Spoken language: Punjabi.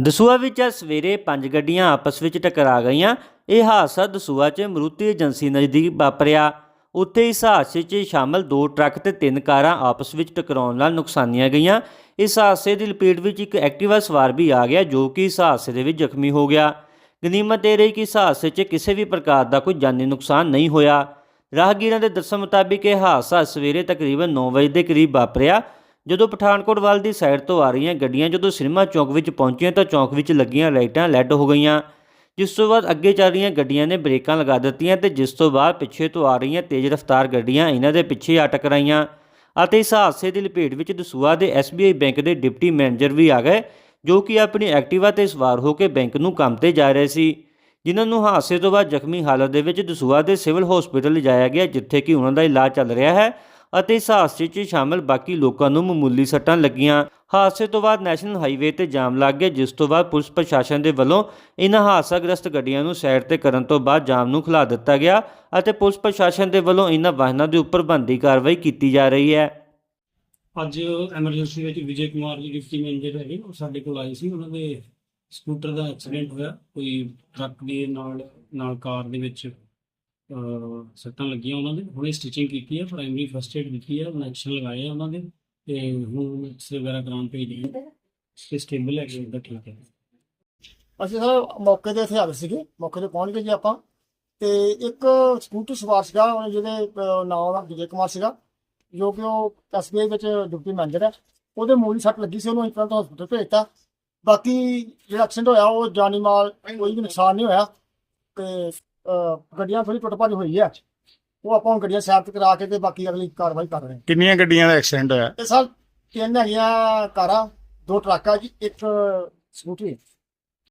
ਦਸੂਆ ਵਿੱਚ ਅੱਜ ਸਵੇਰੇ ਪੰਜ ਗੱਡੀਆਂ ਆਪਸ ਵਿੱਚ ਟਕਰਾ ਗਈਆਂ। ਇਹ ਹਾਦਸਾ ਦਸੂਆ 'ਚ ਮਰੂਤੀ ਏਜੰਸੀ ਨਜ਼ਦੀਕ ਵਾਪਰਿਆ। ਉੱਥੇ ਇਸ ਹਾਦਸੇ 'ਚ ਸ਼ਾਮਲ ਦੋ ਟਰੱਕ ਤੇ ਤਿੰਨ ਕਾਰਾਂ ਆਪਸ ਵਿੱਚ ਟਕਰਾਉਣ ਨਾਲ ਨੁਕਸਾਨੀਆਂ ਗਈਆਂ। ਇਸ ਹਾਦਸੇ ਦੀ ਲਪੇਟ ਵਿੱਚ ਇੱਕ ਐਕਟਿਵਾ ਸਵਾਰ ਵੀ ਆ ਗਿਆ ਜੋ ਕਿ ਇਸ ਹਾਦਸੇ ਦੇ ਵਿੱਚ ਜ਼ਖਮੀ ਹੋ ਗਿਆ। ਗਨੀਮਤ ਇਹ ਰਹੀ ਕਿ ਇਸ ਹਾਦਸੇ 'ਚ ਕਿਸੇ ਵੀ ਪ੍ਰਕਾਰ ਦਾ ਕੋਈ ਜਾਨੀ ਨੁਕਸਾਨ ਨਹੀਂ ਹੋਇਆ। ਰਾਹਗੀਰਾਂ ਦੇ ਦੱਸਣ ਮੁਤਾਬਿਕ ਇਹ ਹਾਦਸਾ ਸਵੇਰੇ ਤਕਰੀਬਨ 9 ਵਜੇ ਦੇ ਕਰੀਬ ਵਾਪਰਿਆ। ਜਦੋਂ ਪਠਾਨਕੋਟ ਵੱਲ ਦੀ ਸਾਈਡ ਤੋਂ ਆ ਰਹੀਆਂ ਗੱਡੀਆਂ ਜਦੋਂ ਸਿਨੇਮਾ ਚੌਂਕ ਵਿੱਚ ਪਹੁੰਚੀਆਂ ਤਾਂ ਚੌਂਕ ਵਿੱਚ ਲੱਗੀਆਂ ਲਾਈਟਾਂ ਲੈੱਡ ਹੋ ਗਈਆਂ। ਜਿਸ ਤੋਂ ਬਾਅਦ ਅੱਗੇ ਚੱਲ ਰਹੀਆਂ ਗੱਡੀਆਂ ਨੇ ਬ੍ਰੇਕਾਂ ਲਗਾ ਦਿੱਤੀਆਂ ਤੇ ਜਿਸ ਤੋਂ ਬਾਅਦ ਪਿੱਛੇ ਤੋਂ ਆ ਰਹੀਆਂ ਤੇਜ਼ ਰਫ਼ਤਾਰ ਗੱਡੀਆਂ ਇਹਨਾਂ ਦੇ ਪਿੱਛੇ ਆ ਟਕਰਾਈਆਂ ਅਤੇ ਇਸ ਹਾਦਸੇ ਦੀ ਲਪੇਟ ਵਿੱਚ ਦਸੂਆ ਦੇ SBI ਬੈਂਕ ਦੇ ਡਿਪਟੀ ਮੈਨੇਜਰ ਵੀ ਆ ਗਏ, ਜੋ ਕਿ ਆਪਣੀ ਐਕਟਿਵਾ ਤੇ ਸਵਾਰ ਹੋ ਕੇ ਬੈਂਕ ਨੂੰ ਕੰਮ ਤੇ ਜਾ ਰਹੇ ਸੀ। ਜਿਨ੍ਹਾਂ ਨੂੰ ਹਾਦਸੇ ਤੋਂ ਬਾਅਦ ਜ਼ਖਮੀ ਹਾਲਤ ਦੇ ਵਿੱਚ ਦਸੂਆ ਦੇ ਸਿਵਲ ਹਸਪੀਟਲ ਲਿਜਾਇਆ ਗਿਆ, ਜਿੱਥੇ ਕਿ ਉਹਨਾਂ ਦਾ ਇਲਾਜ ਚੱਲ ਰਿਹਾ ਹੈ ਅਤੇ ਇਸ ਹਾਦਸੇ 'ਚ ਸ਼ਾਮਲ ਬਾਕੀ ਲੋਕਾਂ ਨੂੰ ਮਾਮੂਲੀ ਸੱਟਾਂ ਲੱਗੀਆਂ। ਹਾਦਸੇ ਤੋਂ ਬਾਅਦ ਨੈਸ਼ਨਲ ਹਾਈਵੇ ਤੇ ਜਾਮ ਲੱਗ ਗਿਆ, ਜਿਸ ਤੋਂ ਬਾਅਦ ਪੁਲਿਸ ਪ੍ਰਸ਼ਾਸਨ ਦੇ ਵੱਲੋਂ ਇਨ੍ਹਾਂ ਹਾਦਸਾਗ੍ਰਸਤ ਗੱਡੀਆਂ ਨੂੰ ਸਾਈਡ ਤੇ ਕਰਨ ਤੋਂ ਬਾਅਦ ਜਾਮ ਨੂੰ ਖੁਲਾ ਦਿੱਤਾ ਗਿਆ ਅਤੇ ਪੁਲਿਸ ਪ੍ਰਸ਼ਾਸਨ ਦੇ ਵੱਲੋਂ ਇਨ੍ਹਾਂ ਵਾਹਨਾਂ ਦੇ ਉੱਪਰ ਬਣਦੀ ਕਾਰਵਾਈ ਕੀਤੀ ਜਾ ਰਹੀ ਹੈ। ਅੱਜ ਐਮਰਜੈਂਸੀ ਵਿੱਚ ਵਿਜੇ ਕੁਮਾਰ ਜੀ ਡਿਪਟੀ ਮੈਨੇਜਰ ਹੈਗੇ, ਉਹ ਸਾਡੇ ਕੋਲ ਆਏ ਸੀ। ਉਹਨਾਂ ਦੇ ਸਕੂਟਰ ਦਾ ਐਕਸੀਡੈਂਟ ਹੋਇਆ, ਕੋਈ ਟਰੱਕ ਦੇ ਨਾਲ ਨਾਲ ਕਾਰ ਦੇ ਵਿੱਚ ਸੱਟਾਂ ਲੱਗੀਆਂ ਉਹਨਾਂ ਦੇ। ਹੁਣੇ ਸਟਿਚਿੰਗ ਕੀਤੀ ਹੈ ਪ੍ਰਾਇਮਰੀ ਫਸਟ ਏਡ ਦਿੱਤੀ ਹੈ ਇੰਜੈਕਸ਼ਨ ਲਗਾਏ ਆ ਉਹਨਾਂ ਦੇ ਤੇ ਹੁਣ ਐਕਸਰੇ ਵਗੈਰਾ ਕਰਾਉਣ ਭੇਜਦੇ ਹਾਂ ਤੇ ਸਟੇਬਲ ਹੈ ਕਿ ਠੀਕ ਹੈ। ਅਸੀਂ ਸਰ ਮੌਕੇ ਤੇ ਇੱਥੇ ਆ ਗਏ ਸੀਗੇ। ਮੌਕੇ ਤੇ ਪਹੁੰਚ ਗਏ ਜੀ ਆਪਾਂ। ਤੇ ਇੱਕ ਸਕੂਟਰ ਸਵਾਰ ਸੀਗਾ, ਉਹਨੇ ਜਿਹਦੇ ਨਾਮ ਦਾ ਵਿਜੇ ਕੁਮਾਰ ਸੀਗਾ, ਜੋ ਕਿ ਉਹ ਐਸਬੀਆਈ ਵਿੱਚ ਡਿਊਟੀ ਮੈਨੇਜਰ ਹੈ। ਉਹਦੇ ਮੂਲ ਸੱਟ ਲੱਗੀ ਸੀ, ਉਹਨੂੰ ਇੰਪਲੈਂਟ ਹਸਪੀਟਲ ਭੇਜਤਾ। ਬਾਕੀ ਜਿਹੜਾ ਐਕਸੀਡੈਂਟ ਹੋਇਆ, ਉਹ ਜਾਨੀ ਮਾਲ ਕੋਈ ਵੀ ਨੁਕਸਾਨ ਨਹੀਂ ਹੋਇਆ। ਤੇ ਗੱਡੀਆਂ ਥੋੜੀ ਟੁੱਟ ਭੱਜ ਹੋਈ ਹੈ। ਉਹ ਆਪਾਂ ਹੁਣ ਗੱਡੀਆਂ ਸਾਫ਼ ਕਰਾ ਕੇ ਤੇ ਬਾਕੀ ਅਗਲੀ ਕਾਰਵਾਈ ਕਰ ਰਹੇ ਹਾਂ। ਕਿੰਨੀਆਂ ਗੱਡੀਆਂ ਦਾ ਐਕਸੀਡੈਂਟ ਹੋਇਆ? ਇਹ ਸਰ ਤਿੰਨ ਹੈਗੀਆਂ ਕਾਰਾਂ ਦੋ ਟਰੱਕ ਜੀ ਇੱਕ ਸਕੂਟਰੀ।